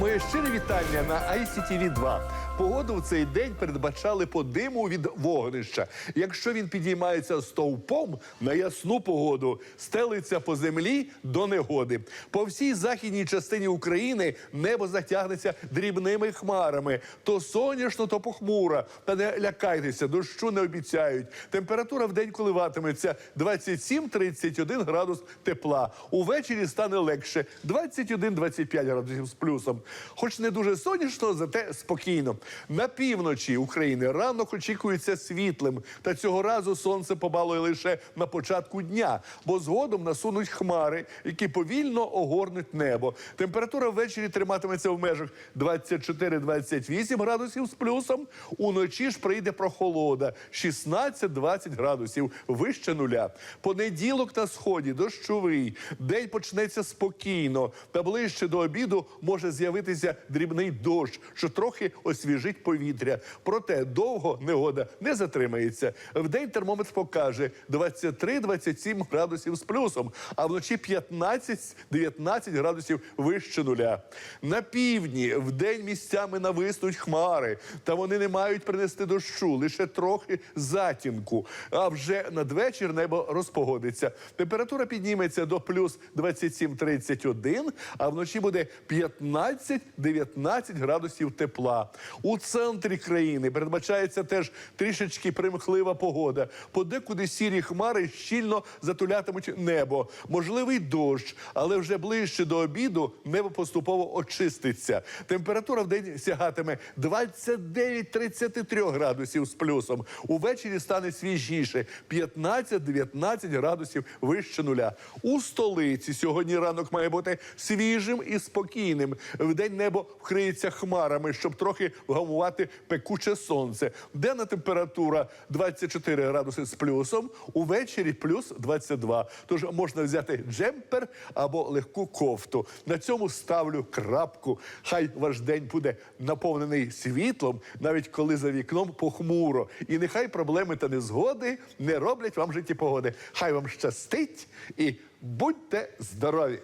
Моє щире вітання на ICTV 2 Погоду в цей день передбачали по диму від вогнища. Якщо він підіймається стовпом на ясну погоду, стелиться по землі до негоди. По всій західній частині України небо затягнеться дрібними хмарами. То сонячно, то похмуро. Та не лякайтеся, дощу не обіцяють. Температура в день коливатиметься 27-31 градус тепла. Увечері стане легше 21-25 градусів з плюсом. Хоч не дуже сонячно, зате спокійно. На півночі України ранок очікується світлим. Та цього разу сонце побалує лише на початку дня, бо згодом насунуть хмари, які повільно огорнуть небо. Температура ввечері триматиметься в межах 24-28 градусів з плюсом. Уночі ж прийде прохолода 16-20 градусів вище нуля. Понеділок на сході дощовий. День почнеться спокійно. Та ближче до обіду може з'явитися дрібний дощ, що трохи освіжить повітря. Проте довго негода не затримається. Вдень термометр покаже 23-27 градусів з плюсом, а вночі 15-19 градусів вище нуля. На півдні вдень місцями нависнуть хмари, та вони не мають принести дощу, лише трохи затінку. А вже надвечір небо розпогодиться. Температура підніметься до плюс 27-31, а вночі буде 15-19 градусів тепла. У центрі країни передбачається теж трішечки примхлива погода. Подекуди сірі хмари щільно затулятимуть небо. Можливий дощ, але вже ближче до обіду небо поступово очиститься. Температура в день сягатиме 29-33 градусів з плюсом. Увечері стане свіжіше 15-19 градусів вище нуля. У столиці сьогодні ранок має бути свіжим і спокійним. Вдень небо вкриється хмарами, щоб трохи вгамувати пекуче сонце. Денна температура 24 градуси з плюсом, увечері плюс 22. Тож можна взяти джемпер або легку кофту. На цьому ставлю крапку. Хай ваш день буде наповнений світлом, навіть коли за вікном похмуро. І нехай проблеми та незгоди не роблять вам житті погоди. Хай вам щастить і будьте здорові!